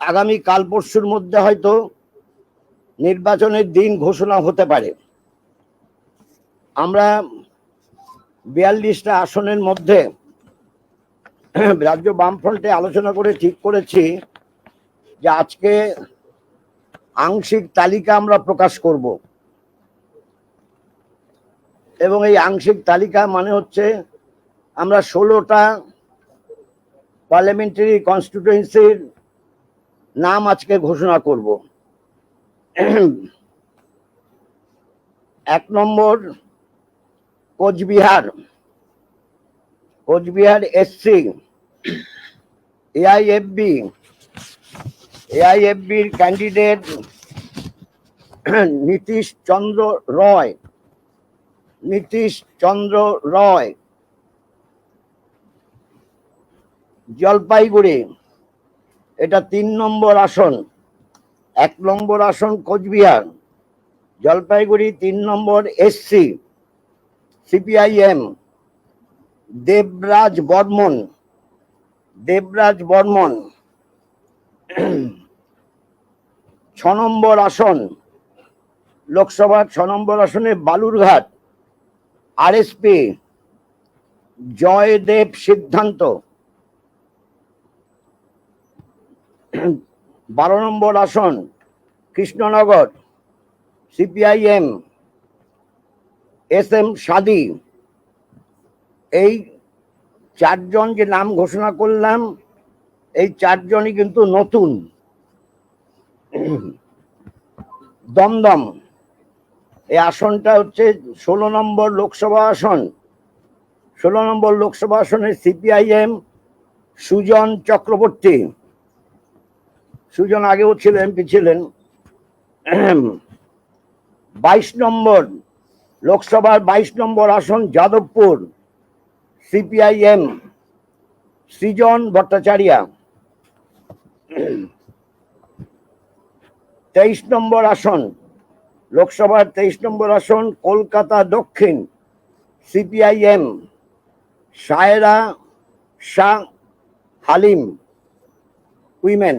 আগামী কাল পরশুর মধ্যে হয়তো নির্বাচনের দিন ঘোষণা হতে পারে। আমরা বিয়াল্লিশটা আসনের মধ্যে রাজ্য বামফ্রন্টে আলোচনা করে ঠিক করেছি যে আজকে আংশিক তালিকা আমরা প্রকাশ করব। এবং এই আংশিক তালিকা মানে হচ্ছে আমরা ষোলোটা পার্লামেন্টারি কনস্টিটিউয়েন্সির নাম আজকে ঘোষণা করব। এক নম্বর, কোচবিহার। কোচবিহার এসসি, এআইএফবি, এআইএফবির ক্যান্ডিডেট নীতিশ চন্দ্র রয়। নীতিশ চন্দ্র রয়। জলপাইগুড়ি। এটা তিন নম্বর আসন। এক নম্বর আসন কোচবিহার, জলপাইগুড়ি তিন নম্বর এসসি, সিপিআইএম, দেবরাজ বর্মন দেবরাজ বর্মন। ছ নম্বর আসন, লোকসভার ছ নম্বর আসনে বালুরঘাট আর আরএসপি, জয়দেব সিদ্ধান্ত। বারো নম্বর আসন, Krishnanagar, CPIM, S M Sadi. এই চারজন যে নাম ঘোষণা করলাম, এই চারজনই কিন্তু নতুন। দমদম, এই আসনটা হচ্ছে ষোলো নম্বর লোকসভা আসন। ষোলো নম্বর লোকসভা আসনে সিপিআইএম সুজন চক্রবর্তী। সুজন আগেও ছিল, এমপি ছিলেন। বাইশ নম্বর, লোকসভার বাইশ নম্বর আসন যাদবপুর, সিপিআইএম, সৃজন ভট্টাচার্য। তেইশ নম্বর আসন, লোকসভার তেইশ নম্বর আসন, কলকাতা দক্ষিণ, সিপিআইএম, সায়রা শাহ হালিম, উইমেন।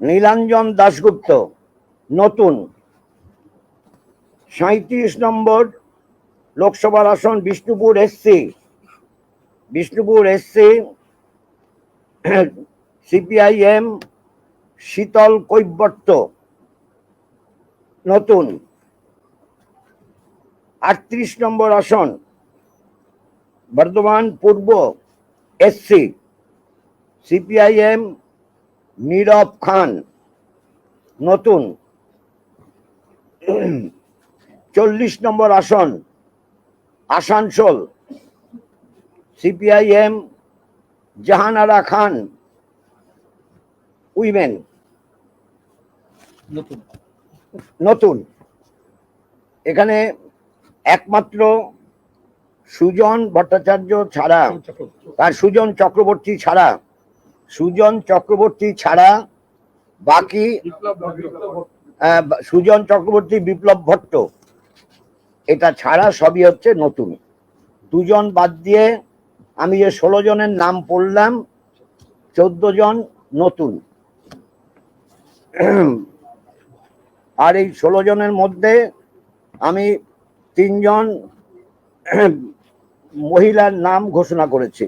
নীলাঞ্জন দাশগুপ্ত, নতুন। সাঁত্রিশ নম্বর লোকসভার আসন Bishnupur SC Bishnupur SC CPIM Sheetal Kaibarta, নতুন। আটত্রিশ নম্বর আসন বর্ধমান পূর্ব এসসি সিপিআইএম নীরব খান নতুন। চল্লিশ নম্বর আসন Asansol. CPIM Jahanara Khan women. নতুন। নতুন। এখানে একমাত্র সুজন ভট্টাচার্য ছাড়া আর সুজন চক্রবর্তী ছাড়া সুজন চক্রবর্তী ছাড়া বাকি সুজন চক্রবর্তী বিপ্লব ভট্ট। এটা ছাড়া সবই হচ্ছে নতুন। দুজন বাদ দিয়ে আমি যে ষোলো জনের নাম পড়লাম, চোদ্দ জন নতুন। আর এই ষোলো জনের মধ্যে আমি তিনজন মহিলার নাম ঘোষণা করেছি।